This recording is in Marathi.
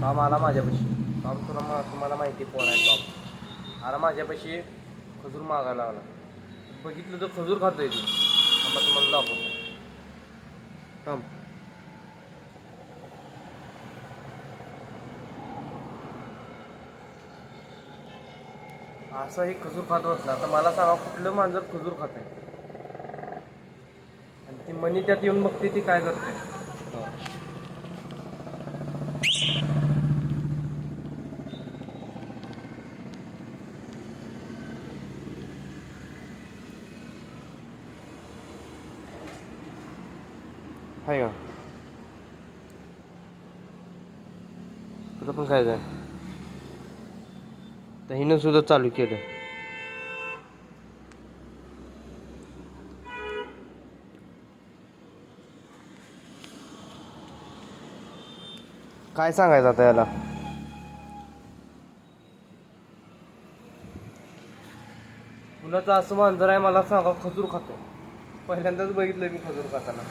काम आला माझ्यापाशी. काम तुला मा तुम्हाला माहिती पोर आहे काम आला माझ्यापाशी खजूर मागायला लागला बघितलं तर खजूर खातोय तू. थांबा तुम्हाला दाखवतो. थांब असं हे खजूर खात असला आता मला सांगा कुठलं मांजर खजूर खात आहे आणि ती मनी त्यात येऊन बघते ती काय करते. हाय का? तुला पण काय जाय तर हिनं सुद्धा चालू केलं. काय सांगायचं आता याला? मुलाचं असं मांजर आहे मला सांगा खजूर खातो पहिल्यांदाच बघितलं मी खजूर खाताना.